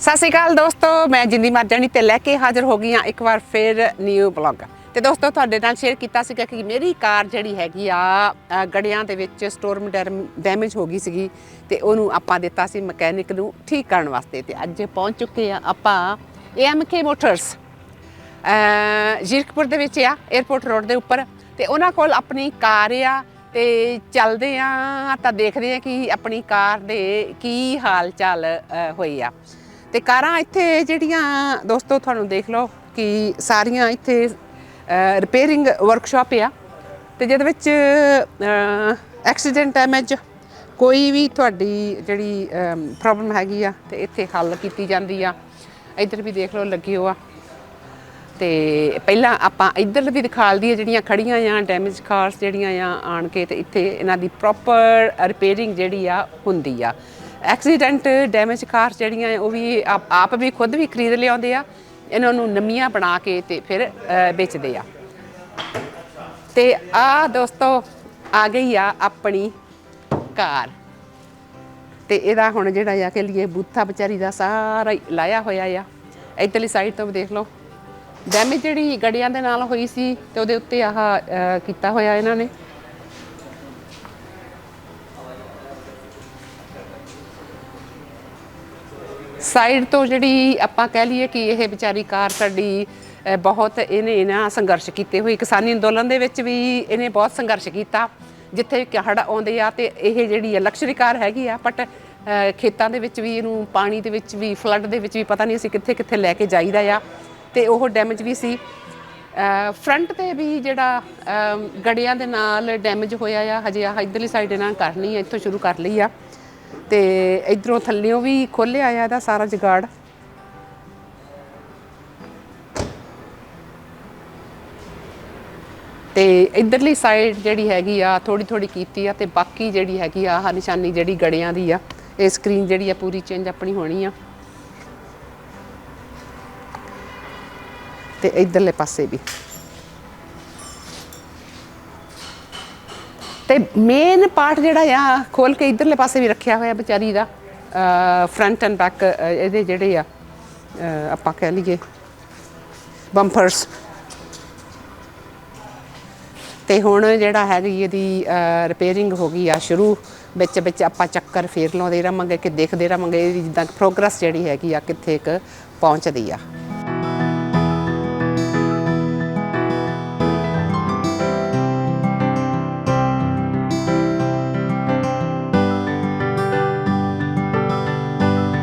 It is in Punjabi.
ਸਤਿ ਸ਼੍ਰੀ ਅਕਾਲ ਦੋਸਤੋ, ਮੈਂ ਜਿੰਦੀ ਮਾਰਜਾਣੀ ਤੇ ਲੈ ਕੇ ਹਾਜ਼ਰ ਹੋ ਗਈ ਹਾਂ ਇੱਕ ਵਾਰ ਫਿਰ ਨਿਊ ਬਲੌਗ ਤੇ ਦੋਸਤੋ, ਤੁਹਾਡੇ ਨਾਲ ਸ਼ੇਅਰ ਕੀਤਾ ਸੀਗਾ ਕਿ ਮੇਰੀ ਕਾਰ ਜਿਹੜੀ ਹੈਗੀ ਆ ਗੜਿਆਂ ਦੇ ਵਿੱਚ ਸਟੋਰਮ ਡੈਮੇਜ ਹੋ ਗਈ ਸੀਗੀ ਤੇ ਉਹਨੂੰ ਆਪਾਂ ਦਿੱਤਾ ਸੀ ਮਕੈਨਿਕ ਨੂੰ ਠੀਕ ਕਰਨ ਵਾਸਤੇ ਤੇ ਅੱਜ ਪਹੁੰਚ ਚੁੱਕੇ ਆ ਆਪਾਂ ਏਐਮਕੇ ਮੋਟਰਸ ਜ਼ੀਰਕਪੁਰ ਦੇ ਵਿੱਚ ਆ 에어ਪੋਰਟ ਰੋਡ ਦੇ ਉੱਪਰ। ਤੇ ਉਹਨਾਂ ਕੋਲ ਆਪਣੀ ਕਾਰ ਆ ਤੇ ਚੱਲਦੇ ਆ ਤਾਂ ਦੇਖਦੇ ਆ ਕਿ ਆਪਣੀ ਕਾਰ ਦੇ ਕੀ ਹਾਲ ਚਾਲ ਹੋਈ ਆ। ਤੇ ਕਾਰਾਂ ਇੱਥੇ ਜਿਹੜੀਆਂ, ਦੋਸਤੋ ਤੁਹਾਨੂੰ ਦੇਖ ਲਓ ਕਿ ਸਾਰੀਆਂ ਇੱਥੇ ਰਿਪੇਅਰਿੰਗ ਵਰਕਸ਼ਾਪ ਆ। ਤੇ ਜਿਹਦੇ ਵਿੱਚ ਐਕਸੀਡੈਂਟ ਡੈਮੇਜ ਕੋਈ ਵੀ ਤੁਹਾਡੀ ਜਿਹੜੀ ਪ੍ਰੋਬਲਮ ਹੈਗੀ ਆ, ਤੇ ਇੱਥੇ ਹੱਲ ਕੀਤੀ ਜਾਂਦੀ ਆ। ਇੱਧਰ ਵੀ ਦੇਖ ਲਓ ਲੱਗੀ ਹੋਆ। ਤੇ ਪਹਿਲਾਂ ਆਪਾਂ ਇੱਧਰ ਵੀ ਦਿਖਾਲ ਦਈਏ ਜਿਹੜੀਆਂ ਖੜੀਆਂ ਆ ਡੈਮੇਜ ਕਾਰਸ ਜਿਹੜੀਆਂ ਆ ਆਣ ਕੇ, ਤੇ ਇੱਥੇ ਇਹਨਾਂ ਦੀ ਪ੍ਰੋਪਰ ਰਿਪੇਅਰਿੰਗ ਜਿਹੜੀ ਆ ਹੁੰਦੀ ਆ। ਐਕਸੀਡੈਂਟ, ਡੈਮੇਜ ਕਾਰ ਜਿਹੜੀਆਂ ਉਹ ਵੀ ਆਪ ਵੀ ਖੁਦ ਵੀ ਖਰੀਦ ਲਿਆਉਂਦੇ ਆ, ਇਹਨਾਂ ਨੂੰ ਨਵੀਆਂ ਬਣਾ ਕੇ ਤੇ ਫਿਰ ਵੇਚਦੇ ਆ। ਤੇ ਆ ਦੋਸਤੋ, ਆ ਗਈ ਆ ਆਪਣੀ ਕਾਰ। ਤੇ ਇਹਦਾ ਹੁਣ ਜਿਹੜਾ ਆ ਕਿ ਲਈਏ ਬੂਥਾ ਵਿਚਾਰੀ ਦਾ ਸਾਰਾ ਲਾਇਆ ਹੋਇਆ ਆ। ਇੱਧਰਲੀ ਸਾਈਡ ਤੋਂ ਵੀ ਦੇਖ ਲਓ। ਡੈਮੇਜ ਜਿਹੜੀ ਗੜੀਆਂ ਦੇ ਨਾਲ ਹੋਈ ਸੀ ਤੇ ਉਹਦੇ ਉੱਤੇ ਆਹ ਕੀਤਾ ਹੋਇਆ ਇਹਨਾਂ ਨੇ। ਸਾਈਡ ਤੋਂ ਜਿਹੜੀ ਆਪਾਂ ਕਹਿ ਲਈਏ ਕਿ ਇਹ ਵਿਚਾਰੀ ਕਾਰ ਸਾਡੀ ਬਹੁਤ ਇਹਨੇ ਨਾ ਸੰਘਰਸ਼ ਕੀਤੇ ਹੋਏ। ਕਿਸਾਨੀ ਅੰਦੋਲਨ ਦੇ ਵਿੱਚ ਵੀ ਇਹਨੇ ਬਹੁਤ ਸੰਘਰਸ਼ ਕੀਤਾ, ਜਿੱਥੇ ਕਿ ਆਉਂਦੇ ਆ ਤੇ ਇਹ ਜਿਹੜੀ ਆ ਲਕਸ਼ਰੀ ਕਾਰ ਹੈਗੀ ਆ ਬਟ ਖੇਤਾਂ ਦੇ ਵਿੱਚ ਵੀ ਇਹਨੂੰ ਪਾਣੀ ਦੇ ਵਿੱਚ ਵੀ ਫਲੱਡ ਦੇ ਵਿੱਚ ਵੀ ਪਤਾ ਨਹੀਂ ਅਸੀਂ ਕਿੱਥੇ ਕਿੱਥੇ ਲੈ ਕੇ ਜਾਈਦਾ ਆ। ਤੇ ਉਹ ਡੈਮੇਜ ਵੀ ਸੀ। ਫਰੰਟ ਤੇ ਵੀ ਜਿਹੜਾ ਗੜਿਆਂ ਦੇ ਨਾਲ ਡੈਮੇਜ ਹੋਇਆ ਆ, ਹਜੇ ਆ ਇਧਰਲੀ ਸਾਈਡ ਇਹਨਾਂ ਨੇ ਕਰਨੀ ਆ, ਇੱਥੋਂ ਸ਼ੁਰੂ ਕਰ ਲਈ ਆ। ਤੇ ਇਧਰੋਂ ਥੱਲਿਓਂ ਵੀ ਖੋਲਿਆ ਆ ਇਹਦਾ ਸਾਰਾ ਜਗਾੜ। ਤੇ ਇਧਰਲੀ ਸਾਈਡ ਜਿਹੜੀ ਹੈਗੀ ਆ ਥੋੜੀ ਥੋੜੀ ਕੀਤੀ ਆ ਤੇ ਬਾਕੀ ਜਿਹੜੀ ਹੈਗੀ ਆ, ਆਹ ਨਿਸ਼ਾਨੀ ਜਿਹੜੀ ਗੜਿਆਂ ਦੀ ਆ, ਇਹ ਸਕਰੀਨ ਜਿਹੜੀ ਆ ਪੂਰੀ ਚੇਂਜ ਆਪਣੀ ਹੋਣੀ ਆ। ਤੇ ਇਧਰਲੇ ਪਾਸੇ ਵੀ। ਤੇ ਮੇਨ ਪਾਰਟ ਜਿਹੜਾ ਆ ਖੋਲ ਕੇ ਇਧਰਲੇ ਪਾਸੇ ਵੀ ਰੱਖਿਆ ਹੋਇਆ ਵਿਚਾਰੀ ਦਾ ਫਰੰਟ ਐਂਡ ਬੈਕ ਇਹਦੇ ਜਿਹੜੇ ਆ ਆਪਾਂ ਕਹਿ ਲਈਏ ਬੰਪਰਸ ਤੇ ਹੁਣ ਜਿਹੜਾ ਹੈਗੀ ਇਹਦੀ ਰਿਪੇਅਰਿੰਗ ਹੋ ਗਈ ਆ ਸ਼ੁਰੂ, ਵਿੱਚ ਵਿੱਚ ਆਪਾਂ ਚੱਕਰ ਫੇਰ ਲਾਉਂਦੇ ਰਹਾਂਗੇ ਕਿ ਦੇਖਦੇ ਰਹਾਂਗੇ ਇਹਦੀ ਜਿੱਦਾਂ ਪ੍ਰੋਗਰੈਸ ਜਿਹੜੀ ਹੈਗੀ ਆ ਕਿੱਥੇ ਇੱਕ ਪਹੁੰਚਦੀ ਆ।